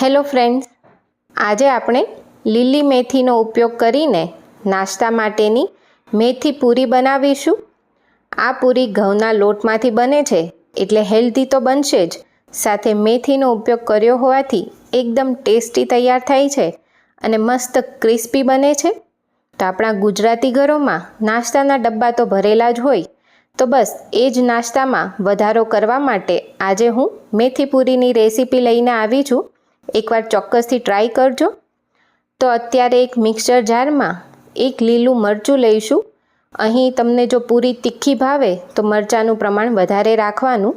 Hello friends, આજે આપણે લીલી મેથીનો ઉપયોગ કરીને નાસ્તા માટેની મેથી પૂરી બનાવીશું. આ પૂરી ઘઉંના લોટમાંથી બને છે, એટલે હેલ્ધી તો બનશે જ. સાથે મેથીનો ઉપયોગ કર્યો હોવાથી એકદમ ટેસ્ટી તૈયાર થાય છે અને મસ્ત ક્રિસ્પી બને છે. તો આપણા ગુજરાતી ઘરોમાં નાસ્તાના ડબ્બા તો ભરેલા જ હોય, તો બસ એ જ નાસ્તામાં વધારો કરવા માટે આજે હું મેથી પૂરીની રેસીપી લઈને આવી છું. એકવાર ચોક્કસથી ટ્રાય કરજો. તો અત્યારે એક મિક્સર જારમાં એક લીલું મરચું લઈશું. અહીં તમને જો પૂરી તીખી ભાવે તો મરચાંનું પ્રમાણ વધારે રાખવાનું.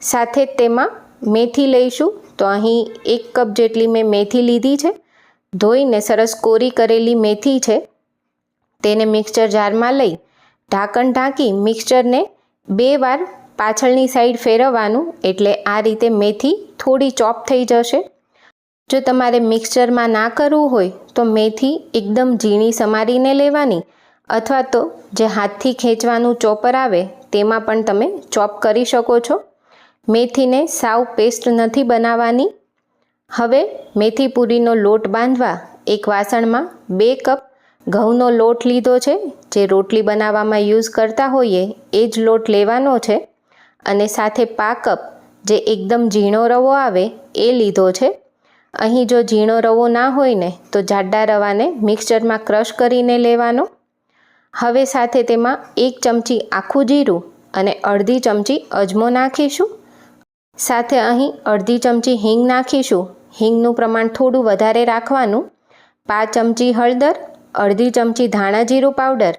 સાથે તેમાં મેથી લઈશું. તો અહીં એક કપ જેટલી મેં મેથી લીધી છે. ધોઈને સરસ કોરી કરેલી મેથી છે. તેને મિક્સર જારમાં લઈ ઢાંકણ ઢાંકી મિક્સચરને બે વાર પાછળની સાઈડ ફેરવવાનું. એટલે આ રીતે મેથી થોડી ચોપ થઈ જશે. જો તમારે મિક્સચરમાં ના કરવું હોય તો મેથી એકદમ ઝીણી સમારીને લેવાની અથવા તો જે હાથથી ખેંચવાનું ચોપર આવે તેમાં પણ તમે ચોપ કરી શકો છો. મેથીને સાવ પેસ્ટ નથી બનાવવાની. હવે મેથી પૂરીનો લોટ બાંધવા એક વાસણમાં બે કપ ઘઉંનો લોટ લીધો છે. જે રોટલી બનાવવામાં યુઝ કરતા હોઈએ એ જ લોટ લેવાનો છે અને સાથે પા કપ જે એકદમ ઝીણો રવો આવે એ લીધો છે. અહીં જો ઝીણો રવો ના હોય ને, તો જાડા રવાને મિક્સચરમાં ક્રશ કરીને લેવાનો. હવે સાથે તેમાં એક ચમચી આખું જીરું અને અડધી ચમચી અજમો નાખીશું. સાથે અહીં અડધી ચમચી હિંગ નાખીશું. હિંગનું પ્રમાણ થોડું વધારે રાખવાનું. પાંચ ચમચી હળદર, અડધી ચમચી ધાણા જીરું પાવડર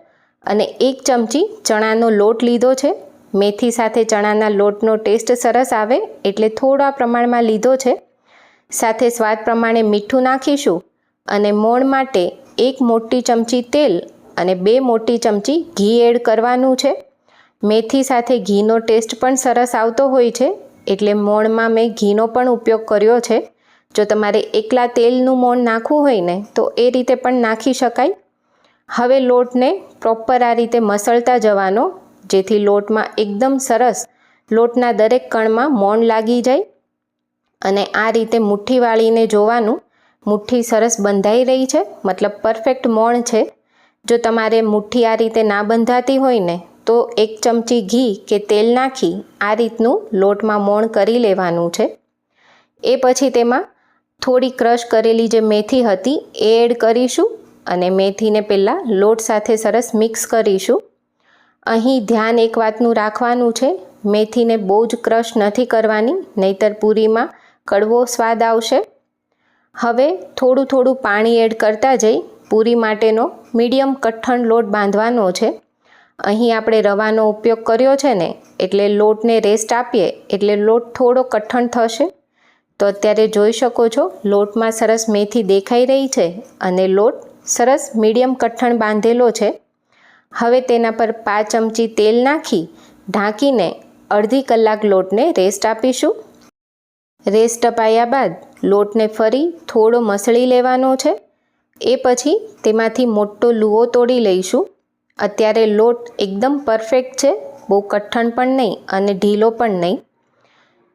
અને એક ચમચી ચણાનો લોટ લીધો છે. મેથી સાથે ચણાના લોટનો ટેસ્ટ સરસ આવે એટલે થોડા પ્રમાણમાં લીધો છે. સાથે સ્વાદ પ્રમાણે મીઠું નાખીશું અને મોણ માટે એક મોટી ચમચી તેલ અને બે મોટી ચમચી ઘી એડ કરવાનું છે. મેથી સાથે ઘીનો ટેસ્ટ પણ સરસ આવતો હોય છે, એટલે મોણમાં મેં ઘીનો પણ ઉપયોગ કર્યો છે. જો તમારે એકલા તેલનું મોણ નાખવું હોય ને, તો એ રીતે પણ નાખી શકાય. હવે લોટને પ્રોપર આ રીતે મસળતા જવાનો, જેથી લોટમાં એકદમ સરસ લોટના દરેક કણમાં મોણ લાગી જાય. અને આ રીતે મુઠ્ઠી વાળીને જોવાનું મુઠ્ઠી સરસ બંધાઈ રહી છે, મતલબ પરફેક્ટ મોણ છે. જો તમારે મુઠ્ઠી આ રીતે ના બંધાતી હોય ને, તો એક ચમચી ઘી કે તેલ નાખી આ રીતનું લોટમાં મોણ કરી લેવાનું છે. એ પછી તેમાં થોડી ક્રશ કરેલી જે મેથી હતી એ એડ કરીશું અને મેથીને પહેલાં લોટ સાથે સરસ મિક્સ કરીશું. અહીં ધ્યાન એક વાતનું રાખવાનું છે, મેથીને બહુ જ ક્રશ નથી કરવાની, નહીતર પૂરીમાં કડવો સ્વાદ આવશે. હવે થોડું થોડું પાણી એડ કરતા જઈ પૂરી માટેનો મીડિયમ કઠણ લોટ બાંધવાનો છે. અહીં આપણે રવાનો ઉપયોગ કર્યો છે ને, એટલે લોટને રેસ્ટ આપીએ, એટલે લોટ થોડો કઠણ થશે. તો અત્યારે જોઈ શકો છો, લોટમાં સરસ મેથી દેખાઈ રહી છે અને લોટ સરસ મીડિયમ કઠણ બાંધેલો છે. હવે તેના પર પાંચ ચમચી તેલ નાખી, ઢાંકીને અડધી કલાક લોટને રેસ્ટ આપીશું. રેસ્ટ ટપાયા બાદ લોટને ફરી થોડો મસળી લેવાનો છે. એ પછી તેમાંથી મોટો લુઓ તોડી લઈશું. અત્યારે લોટ એકદમ પરફેક્ટ છે, બહુ કઠણ પણ નહીં અને ઢીલો પણ નહીં.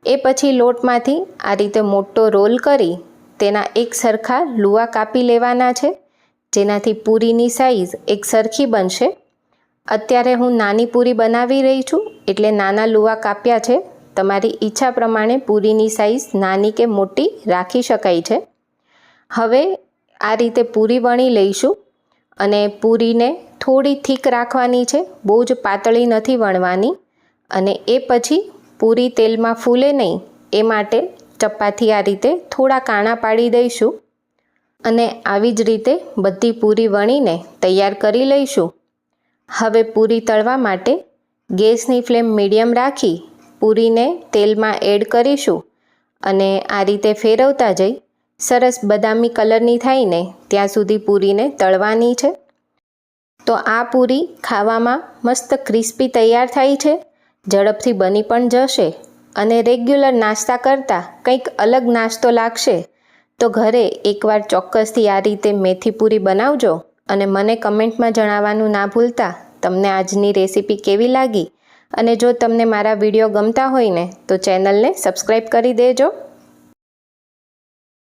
એ પછી લોટમાંથી આ રીતે મોટો રોલ કરી તેના એક સરખા લુવા કાપી લેવાના છે, જેનાથી પૂરીની સાઈઝ એક સરખી બનશે. અત્યારે હું નાની પૂરી બનાવી રહી છું, એટલે નાના લુવા કાપ્યા છે. તમારી ઈચ્છા પ્રમાણે પૂરીની સાઈઝ નાની કે મોટી રાખી શકાય છે. હવે આ રીતે પૂરી વણી લઈશું અને પૂરીને થોડી થીક રાખવાની છે, બહુ જ પાતળી નથી વણવાની અને એ પછી પૂરી તેલમાં ફૂલે નહીં, એ માટે ચપ્પાથી આ રીતે થોડા કાણા પાડી દઈશું અને આવી જ રીતે બધી પૂરી વણીને તૈયાર કરી લઈશું. હવે પૂરી તળવા માટે ગેસની ફ્લેમ મીડિયમ રાખી પૂરીને તેલમાં એડ કરીશું અને આ રીતે ફેરવતા જઈ સરસ બદામી કલરની થઈને ત્યાં સુધી પૂરીને તળવાની છે. તો આ પૂરી ખાવામાં મસ્ત ક્રિસ્પી તૈયાર થાય છે, ઝડપથી બની પણ જશે અને રેગ્યુલર નાસ્તા કરતાં કંઈક અલગ નાસ્તો લાગશે. તો ઘરે એકવાર ચોક્કસથી આ રીતે મેથી પૂરી બનાવજો અને મને કમેન્ટમાં જણાવવાનું ના ભૂલતા તમને આજની રેસીપી કેવી લાગી અને જો તમને મારા વીડિયો ગમતા હોય ને તો ચેનલને સબસ્ક્રાઈબ કરી દેજો.